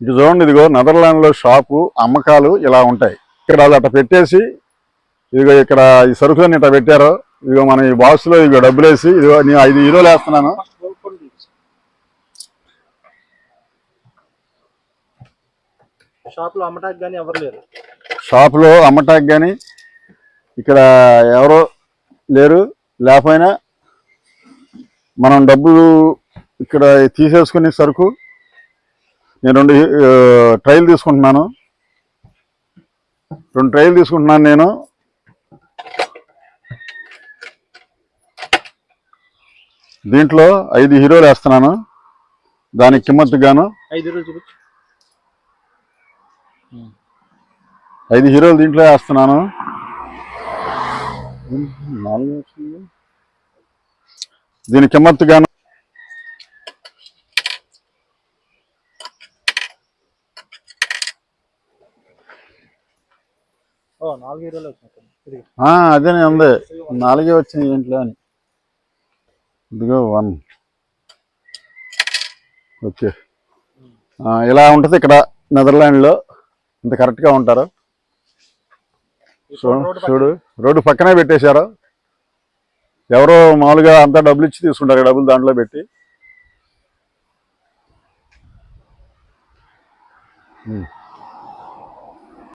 ఇది చూడండి ఇదిగో నెదర్లాండ్లో షాపు అమ్మకాలు ఇలా ఉంటాయి. ఇక్కడ వాళ్ళు అట్లా పెట్టేసి ఇదిగో ఇక్కడ ఈ సరుకులన్నీ ఇట్లా పెట్టారు. ఇదిగో మన ఈ బాక్స్లో ఇదిగో డబ్బులు వేసి ఇదిగో నేను ఐదు హీరోలు వేస్తున్నాను. షాప్లో అమ్మటానికి కానీ ఎవరు లేరు. షాపులో అమ్మటానికి కానీ ఇక్కడ ఎవరో లేరు. లేకపోయినా మనం డబ్బులు ఇక్కడ తీసేసుకునే సరుకు నేను రెండు ట్రైల్ తీసుకుంటున్నాను. రెండు ట్రైల్ తీసుకుంటున్నాను నేను. దీంట్లో ఐదు హీరోలు వేస్తున్నాను. దానికి కిమ్మత్తు గాను ఐదు రోజులు చూపించు. ఐదు హీరోలు దీంట్లో వేస్తున్నాను. దీని కిమ్మత్తు గాను అదే ఉంది. నాలుగే వచ్చినాయి ఏంట్లో అని. ఇదిగో వన్. ఓకే. ఇలా ఉంటుంది ఇక్కడ నెదర్లాండ్లో. ఇంత కరెక్ట్గా ఉంటారు. చూడు రోడ్డు పక్కన. చూడు. రోడ్డు పక్కనే పెట్టేశారు. ఎవరో మామూలుగా అంతా డబ్బులు ఇచ్చి తీసుకుంటారు. డబ్బులు దాంట్లో పెట్టి. ఉమ్.